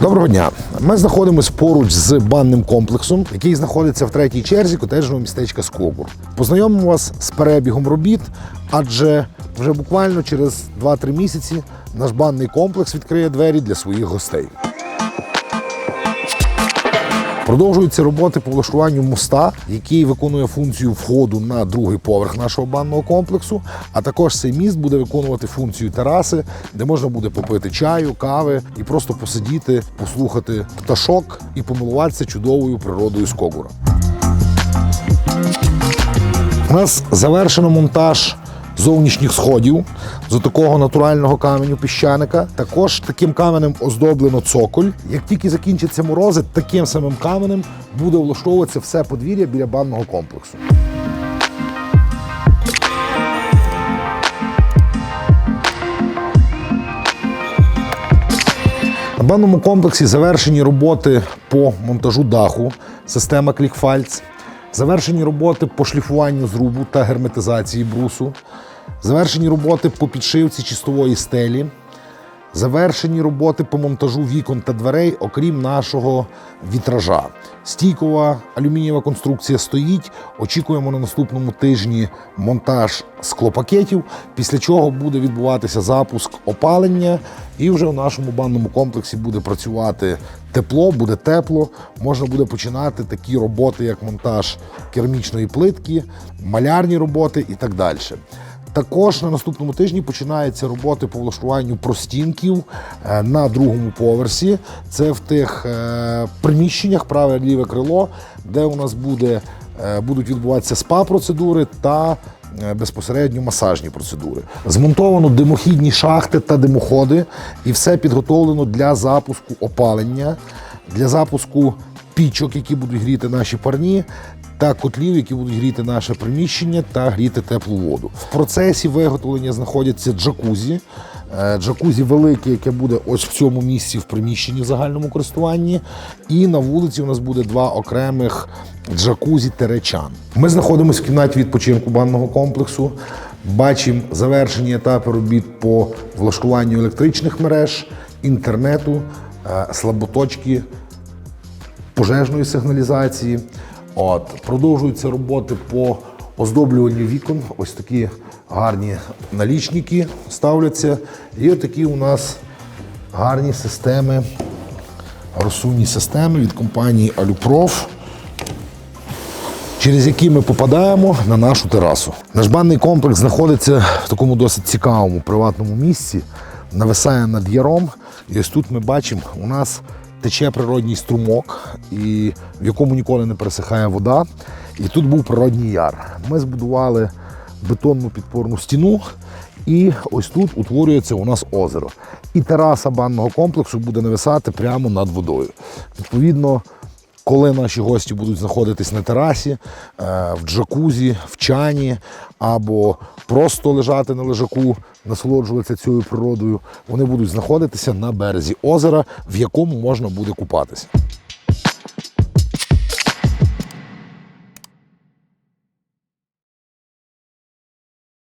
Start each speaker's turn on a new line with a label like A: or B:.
A: Доброго дня. Ми знаходимося поруч з банним комплексом, який знаходиться в третій черзі котеджного містечка Скобур. Познайомимо вас з перебігом робіт, адже вже буквально через 2-3 місяці наш банний комплекс відкриє двері для своїх гостей. Продовжуються роботи по влаштуванню моста, який виконує функцію входу на другий поверх нашого банного комплексу. А також цей міст буде виконувати функцію тераси, де можна буде попити чаю, кави і просто посидіти, послухати пташок і помилуватися чудовою природою Скогура. У нас завершено монтаж зовнішніх сходів з такого натурального каменю піщаника. Також таким каменем оздоблено цоколь. Як тільки закінчаться морози, таким самим каменем буде влаштовуватися все подвір'я біля банного комплексу. На банному комплексі завершені роботи по монтажу даху, система клікфальц, завершені роботи по шліфуванню зрубу та герметизації брусу, завершені роботи по підшивці чистової стелі, завершені роботи по монтажу вікон та дверей, окрім нашого вітража. Стійкова алюмінієва конструкція стоїть. Очікуємо на наступному тижні монтаж склопакетів, після чого буде відбуватися запуск опалення, і вже в нашому банному комплексі буде працювати тепло, буде тепло. Можна буде починати такі роботи, як монтаж керамічної плитки, малярні роботи і так далі. Також на наступному тижні починаються роботи по влаштуванню простінків е, на другому поверсі. Це в тих е, приміщеннях, праве ліве крило, де у нас буде, е, будуть відбуватися спа-процедури та безпосередньо масажні процедури. Змонтовано димохідні шахти та димоходи, і все підготовлено для запуску опалення, для запуску пічок, які будуть гріти наші парні, та котлів, які будуть гріти наше приміщення та гріти теплу воду. В процесі виготовлення знаходяться джакузі. Е, Джакузі велике, яке буде ось в цьому місці в приміщенні в загальному користуванні. І на вулиці у нас буде два окремих джакузі теречан. Ми знаходимося в кімнаті відпочинку банного комплексу. Бачимо завершені етапи робіт по влаштуванню електричних мереж, інтернету, е, слаботочки пожежної сигналізації. От, продовжуються роботи по оздоблюванню вікон. Ось такі гарні налічники ставляться. І отакі у нас гарні системи, розсувні системи від компанії Алюпроф. Через які ми попадаємо на нашу терасу. Наш банний комплекс знаходиться в такому досить цікавому приватному місці, нависає над яром. І ось тут ми бачимо, у нас тече природній струмок, і в якому ніколи не пересихає вода. І тут був природній яр. Ми збудували бетонну підпорну стіну, і ось тут утворюється у нас озеро. І тераса банного комплексу буде нависати прямо над водою. Відповідно, коли наші гості будуть знаходитись на терасі, е, в джакузі, в чані або просто лежати на лежаку, насолоджуватися цією природою, вони будуть знаходитися на березі озера, в якому можна буде купатися.